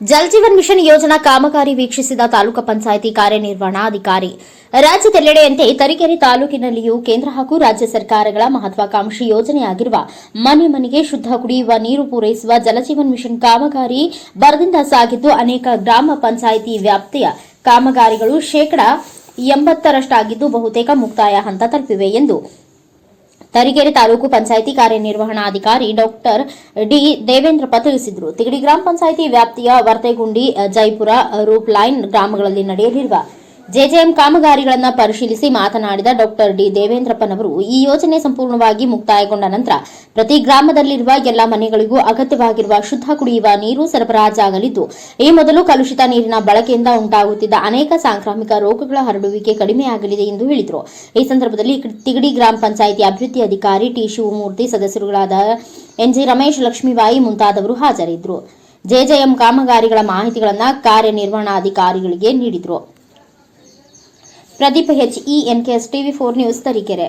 Jal Jeevan mission ಯೋಜನಾ ಕಾಮಗಾರಿ ವೀಕ್ಷಿಸಿದ ತಾಲೂಕು ಪಂಚಾಯಿತಿ ಕಾರ್ಯನಿರ್ವಹಣಾಧಿಕಾರಿ. ರಾಜ್ಯದೆಲ್ಲೆಡೆಯಂತೆ ತರೀಕೆರೆ ತಾಲೂಕಿನಲ್ಲಿಯೂ ಕೇಂದ್ರ ಹಾಗೂ ರಾಜ್ಯ ಸರ್ಕಾರಗಳ ಮಹತ್ವಾಕಾಂಕ್ಷಿ ಯೋಜನೆಯಾಗಿರುವ ಮನೆ ಮನೆಗೆ ಶುದ್ಧ ಕುಡಿಯುವ ನೀರು ಪೂರೈಸುವ ಜಲಜೀವನ್ ಮಿಷನ್ ಕಾಮಗಾರಿ ಬರದಿಂದ ಸಾಗಿದ್ದು ಅನೇಕ ಗ್ರಾಮ ಪಂಚಾಯಿತಿ ವ್ಯಾಪ್ತಿಯ ಕಾಮಗಾರಿಗಳು ಶೇಕಡಾ ಎಂಬತ್ತರಷ್ಟಾಗಿದ್ದು ಬಹುತೇಕ ಮುಕ್ತಾಯ ಹಂತ ತಲುಪಿವೆ ಎಂದು ತರೀಕೆರೆ ತಾಲೂಕು ಪಂಚಾಯಿತಿ ಕಾರ್ಯನಿರ್ವಹಣಾಧಿಕಾರಿ ಡಾಕ್ಟರ್ ಡಿ ದೇವೇಂದ್ರಪ್ಪ ತಿಳಿಸಿದರು ತಿಗಡಿ ಗ್ರಾಮ ಪಂಚಾಯಿತಿ ವ್ಯಾಪ್ತಿಯ ವರ್ತೆಗುಂಡಿ, ಜೈಪುರ ರೂಪ್ ಲೈನ್ ಗ್ರಾಮಗಳಲ್ಲಿ ನಡೆಯಲಿರುವ ಜೆಜೆಎಂ ಕಾಮಗಾರಿಗಳನ್ನು ಪರಿಶೀಲಿಸಿ ಮಾತನಾಡಿದ ಡಾಕ್ಟರ್ ಡಿ ದೇವೇಂದ್ರಪ್ಪನವರು, ಈ ಯೋಜನೆ ಸಂಪೂರ್ಣವಾಗಿ ಮುಕ್ತಾಯಗೊಂಡ ನಂತರ ಪ್ರತಿ ಗ್ರಾಮದಲ್ಲಿರುವ ಎಲ್ಲ ಮನೆಗಳಿಗೂ ಅಗತ್ಯವಾಗಿರುವ ಶುದ್ಧ ಕುಡಿಯುವ ನೀರು ಸರಬರಾಜಾಗಲಿದ್ದು, ಈ ಮೊದಲು ಕಲುಷಿತ ನೀರಿನ ಬಳಕೆಯಿಂದ ಉಂಟಾಗುತ್ತಿದ್ದ ಅನೇಕ ಸಾಂಕ್ರಾಮಿಕ ರೋಗಗಳ ಹರಡುವಿಕೆ ಕಡಿಮೆಯಾಗಲಿದೆ ಎಂದು ಹೇಳಿದರು. ಈ ಸಂದರ್ಭದಲ್ಲಿ ತಿಗಡಿ ಗ್ರಾಮ ಪಂಚಾಯಿತಿ ಅಭಿವೃದ್ಧಿ ಅಧಿಕಾರಿ ಟಿ ಶಿವಮೂರ್ತಿ, ಸದಸ್ಯರುಗಳಾದ ಎನ್ಜಿ ರಮೇಶ್, ಲಕ್ಷ್ಮೀಬಾಯಿ ಮುಂತಾದವರು ಹಾಜರಿದ್ದರು. ಜೆಜೆಎಂ ಕಾಮಗಾರಿಗಳ ಮಾಹಿತಿಗಳನ್ನು ಕಾರ್ಯನಿರ್ವಹಣಾಧಿಕಾರಿಗಳಿಗೆ ನೀಡಿದರು. Pradeep H E NKS TV four news Tarikere